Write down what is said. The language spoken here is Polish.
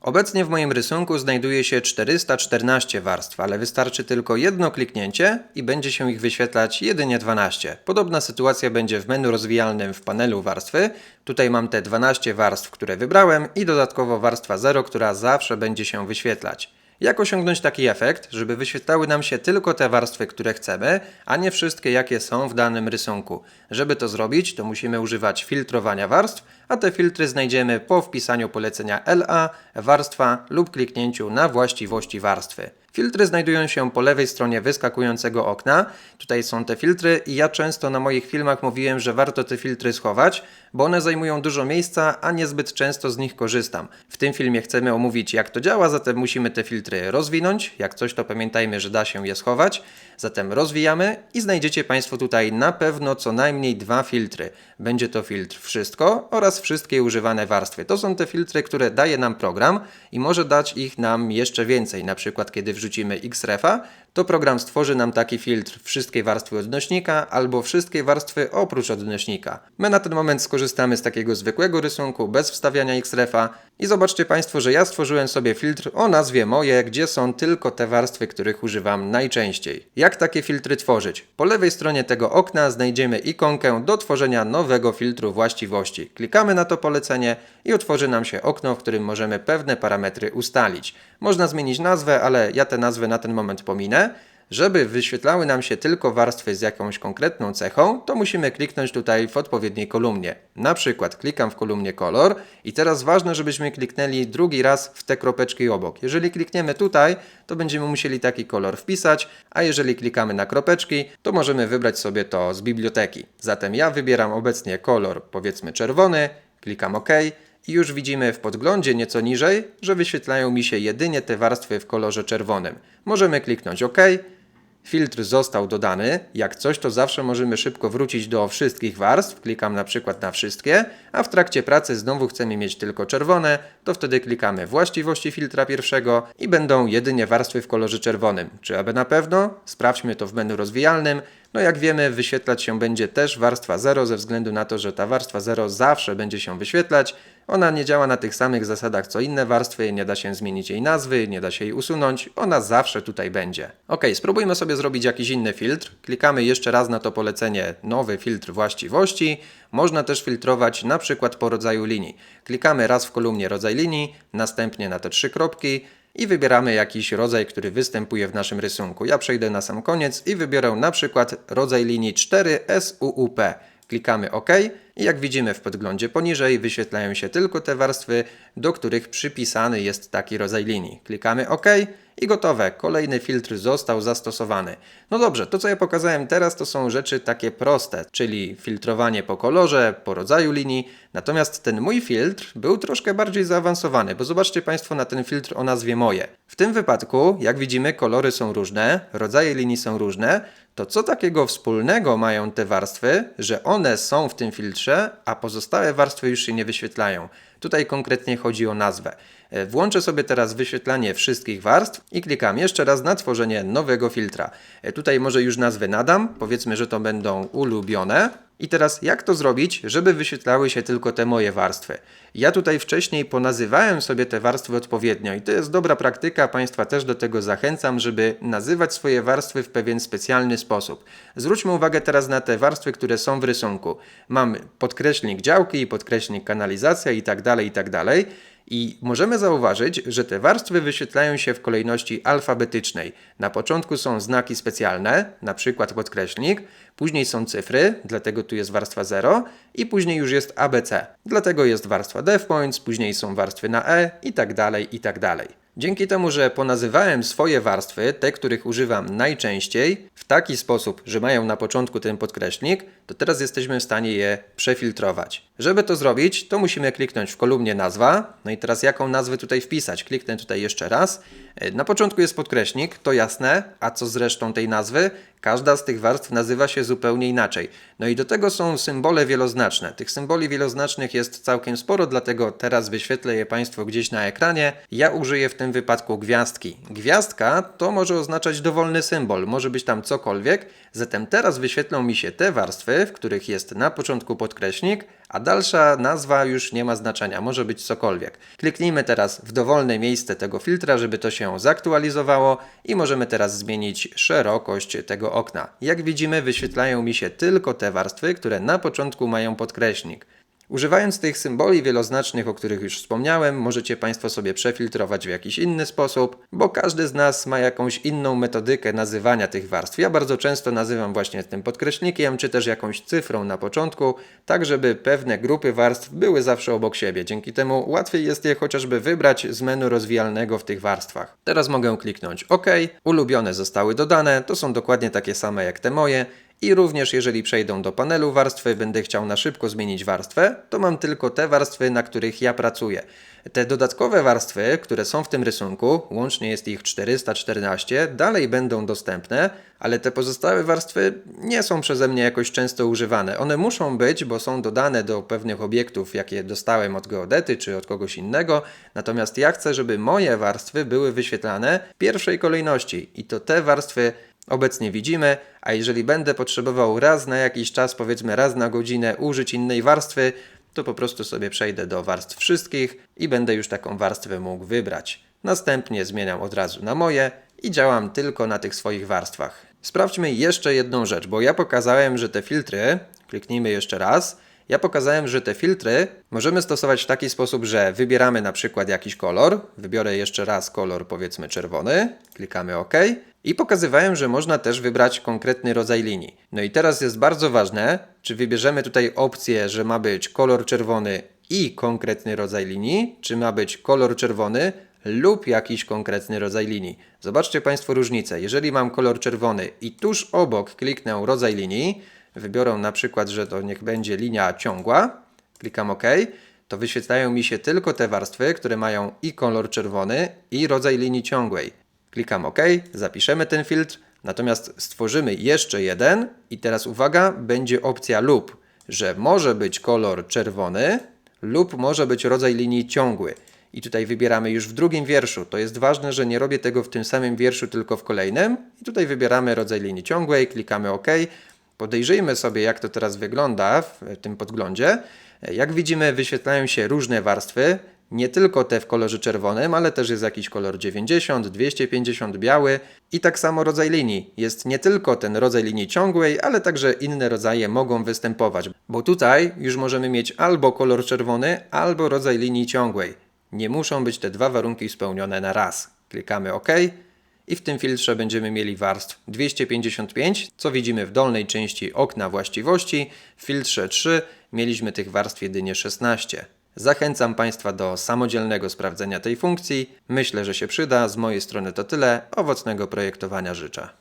Obecnie w moim rysunku znajduje się 414 warstw, ale wystarczy tylko jedno kliknięcie i będzie się ich wyświetlać jedynie 12. Podobna sytuacja będzie w menu rozwijalnym w panelu warstwy. Tutaj mam te 12 warstw, które wybrałem i dodatkowo warstwa 0, która zawsze będzie się wyświetlać. Jak osiągnąć taki efekt, żeby wyświetlały nam się tylko te warstwy, które chcemy, a nie wszystkie, jakie są w danym rysunku? Żeby to zrobić, to musimy używać filtrowania warstw, a te filtry znajdziemy po wpisaniu polecenia LA, warstwa lub kliknięciu na właściwości warstwy. Filtry znajdują się po lewej stronie wyskakującego okna. Tutaj są te filtry i ja często na moich filmach mówiłem, że warto te filtry schować, bo one zajmują dużo miejsca, a niezbyt często z nich korzystam. W tym filmie chcemy omówić jak to działa, zatem musimy te filtry rozwinąć. Jak coś to pamiętajmy, że da się je schować. Zatem rozwijamy i znajdziecie Państwo tutaj na pewno co najmniej dwa filtry. Będzie to filtr wszystko oraz wszystkie używane warstwy. To są te filtry, które daje nam program i może dać ich nam jeszcze więcej. Na przykład kiedy wrzucimy Xrefa, to program stworzy nam taki filtr wszystkie warstwy odnośnika albo wszystkie warstwy oprócz odnośnika. My na ten moment skorzystamy z takiego zwykłego rysunku bez wstawiania Xrefa i zobaczcie Państwo, że ja stworzyłem sobie filtr o nazwie moje, gdzie są tylko te warstwy, których używam najczęściej. Jak takie filtry tworzyć? Po lewej stronie tego okna znajdziemy ikonkę do tworzenia nowego filtru właściwości. Klikamy na to polecenie i otworzy nam się okno, w którym możemy pewne parametry ustalić. Można zmienić nazwę, ale ja tę nazwę na ten moment pominę. Żeby wyświetlały nam się tylko warstwy z jakąś konkretną cechą, to musimy kliknąć tutaj w odpowiedniej kolumnie. Na przykład klikam w kolumnie kolor i teraz ważne, żebyśmy kliknęli drugi raz w te kropeczki obok. Jeżeli klikniemy tutaj, to będziemy musieli taki kolor wpisać, a jeżeli klikamy na kropeczki, to możemy wybrać sobie to z biblioteki. Zatem ja wybieram obecnie kolor powiedzmy czerwony, klikam OK i już widzimy w podglądzie nieco niżej, że wyświetlają mi się jedynie te warstwy w kolorze czerwonym. Możemy kliknąć OK. Filtr został dodany. Jak coś, to zawsze możemy szybko wrócić do wszystkich warstw. Klikam na przykład na wszystkie, a w trakcie pracy znowu chcemy mieć tylko czerwone, to wtedy klikamy właściwości filtra pierwszego i będą jedynie warstwy w kolorze czerwonym. Czy aby na pewno? Sprawdźmy to w menu rozwijalnym. No jak wiemy, wyświetlać się będzie też warstwa 0 ze względu na to, że ta warstwa 0 zawsze będzie się wyświetlać. Ona nie działa na tych samych zasadach co inne warstwy, nie da się zmienić jej nazwy, nie da się jej usunąć, ona zawsze tutaj będzie. Ok, spróbujmy sobie zrobić jakiś inny filtr. Klikamy jeszcze raz na to polecenie nowy filtr właściwości. Można też filtrować na przykład po rodzaju linii. Klikamy raz w kolumnie rodzaj linii, następnie na te trzy kropki i wybieramy jakiś rodzaj, który występuje w naszym rysunku. Ja przejdę na sam koniec i wybiorę na przykład rodzaj linii 4 SUUP. Klikamy OK i jak widzimy w podglądzie poniżej wyświetlają się tylko te warstwy, do których przypisany jest taki rodzaj linii. Klikamy OK i gotowe. Kolejny filtr został zastosowany. No dobrze, to co ja pokazałem teraz to są rzeczy takie proste, czyli filtrowanie po kolorze, po rodzaju linii. Natomiast ten mój filtr był troszkę bardziej zaawansowany, bo zobaczcie Państwo na ten filtr o nazwie moje. W tym wypadku, jak widzimy, kolory są różne, rodzaje linii są różne. To co takiego wspólnego mają te warstwy, że one są w tym filtrze, a pozostałe warstwy już się nie wyświetlają? Tutaj konkretnie chodzi o nazwę. E, Włączę sobie teraz wyświetlanie wszystkich warstw i klikam jeszcze raz na tworzenie nowego filtra. E, Tutaj może już nazwę nadam, powiedzmy, że to będą ulubione. I teraz jak to zrobić, żeby wyświetlały się tylko te moje warstwy? Ja tutaj wcześniej ponazywałem sobie te warstwy odpowiednio i to jest dobra praktyka, Państwa też do tego zachęcam, żeby nazywać swoje warstwy w pewien specjalny sposób. Zwróćmy uwagę teraz na te warstwy, które są w rysunku. Mam podkreślnik działki, podkreślnik kanalizacja i tak dalej, i tak dalej. I możemy zauważyć, że te warstwy wyświetlają się w kolejności alfabetycznej. Na początku są znaki specjalne, na przykład podkreślnik, później są cyfry, dlatego tu jest warstwa 0 i później już jest ABC. Dlatego jest warstwa def points, później są warstwy na E i tak dalej, i tak dalej. Dzięki temu, że ponazywałem swoje warstwy, te, których używam najczęściej, w taki sposób, że mają na początku ten podkreślnik, to teraz jesteśmy w stanie je przefiltrować. Żeby to zrobić, to musimy kliknąć w kolumnie nazwa. No i teraz jaką nazwę tutaj wpisać? Kliknę tutaj jeszcze raz. E, Na początku jest podkreślnik, to jasne, a co z resztą tej nazwy? Każda z tych warstw nazywa się zupełnie inaczej. No i do tego są symbole wieloznaczne. Tych symboli wieloznacznych jest całkiem sporo, dlatego teraz wyświetlę je Państwu gdzieś na ekranie. Ja użyję w tym wypadku gwiazdki. Gwiazdka to może oznaczać dowolny symbol, może być tam cokolwiek. Zatem teraz wyświetlą mi się te warstwy, w których jest na początku podkreślnik, a dalsza nazwa już nie ma znaczenia, może być cokolwiek. Kliknijmy teraz w dowolne miejsce tego filtra, żeby to się zaktualizowało i możemy teraz zmienić szerokość tego okna. Jak widzimy, wyświetlają mi się tylko te warstwy, które na początku mają podkreśnik. Używając tych symboli wieloznacznych, o których już wspomniałem, możecie Państwo sobie przefiltrować w jakiś inny sposób, bo każdy z nas ma jakąś inną metodykę nazywania tych warstw. Ja bardzo często nazywam właśnie tym podkreślnikiem, czy też jakąś cyfrą na początku, tak żeby pewne grupy warstw były zawsze obok siebie. Dzięki temu łatwiej jest je chociażby wybrać z menu rozwijalnego w tych warstwach. Teraz mogę kliknąć OK. Ulubione zostały dodane, to są dokładnie takie same jak te moje. I również jeżeli przejdę do panelu warstwy, będę chciał na szybko zmienić warstwę, to mam tylko te warstwy, na których ja pracuję. Te dodatkowe warstwy, które są w tym rysunku, łącznie jest ich 414, dalej będą dostępne, ale te pozostałe warstwy nie są przeze mnie jakoś często używane. One muszą być, bo są dodane do pewnych obiektów, jakie dostałem od geodety czy od kogoś innego, natomiast ja chcę, żeby moje warstwy były wyświetlane w pierwszej kolejności i to te warstwy obecnie widzimy, a jeżeli będę potrzebował raz na jakiś czas, powiedzmy raz na godzinę, użyć innej warstwy, to po prostu sobie przejdę do warstw wszystkich i będę już taką warstwę mógł wybrać. Następnie zmieniam od razu na moje i działam tylko na tych swoich warstwach. Sprawdźmy jeszcze jedną rzecz, bo ja pokazałem, że te filtry, kliknijmy jeszcze raz, ja pokazałem, że te filtry możemy stosować w taki sposób, że wybieramy na przykład jakiś kolor. Wybiorę jeszcze raz kolor, powiedzmy czerwony. Klikamy OK. I pokazywałem, że można też wybrać konkretny rodzaj linii. No i teraz jest bardzo ważne, czy wybierzemy tutaj opcję, że ma być kolor czerwony i konkretny rodzaj linii, czy ma być kolor czerwony lub jakiś konkretny rodzaj linii. Zobaczcie Państwo różnicę. Jeżeli mam kolor czerwony i tuż obok kliknę rodzaj linii, wybiorę na przykład, że to niech będzie linia ciągła, klikam OK, to wyświetlają mi się tylko te warstwy, które mają i kolor czerwony, i rodzaj linii ciągłej. Klikam OK, zapiszemy ten filtr, natomiast stworzymy jeszcze jeden i teraz uwaga, będzie opcja lub, że może być kolor czerwony lub może być rodzaj linii ciągły. I tutaj wybieramy już w drugim wierszu. To jest ważne, że nie robię tego w tym samym wierszu, tylko w kolejnym. I tutaj wybieramy rodzaj linii ciągłej, klikamy OK. Podejrzyjmy sobie, jak to teraz wygląda w tym podglądzie. Jak widzimy, wyświetlają się różne warstwy, nie tylko te w kolorze czerwonym, ale też jest jakiś kolor 90, 250, biały i tak samo rodzaj linii. Jest nie tylko ten rodzaj linii ciągłej, ale także inne rodzaje mogą występować, bo tutaj już możemy mieć albo kolor czerwony, albo rodzaj linii ciągłej. Nie muszą być te dwa warunki spełnione na raz. Klikamy OK i w tym filtrze będziemy mieli warstw 255, co widzimy w dolnej części okna właściwości. W filtrze 3 mieliśmy tych warstw jedynie 16. Zachęcam Państwa do samodzielnego sprawdzenia tej funkcji. Myślę, że się przyda. Z mojej strony to tyle. Owocnego projektowania życzę.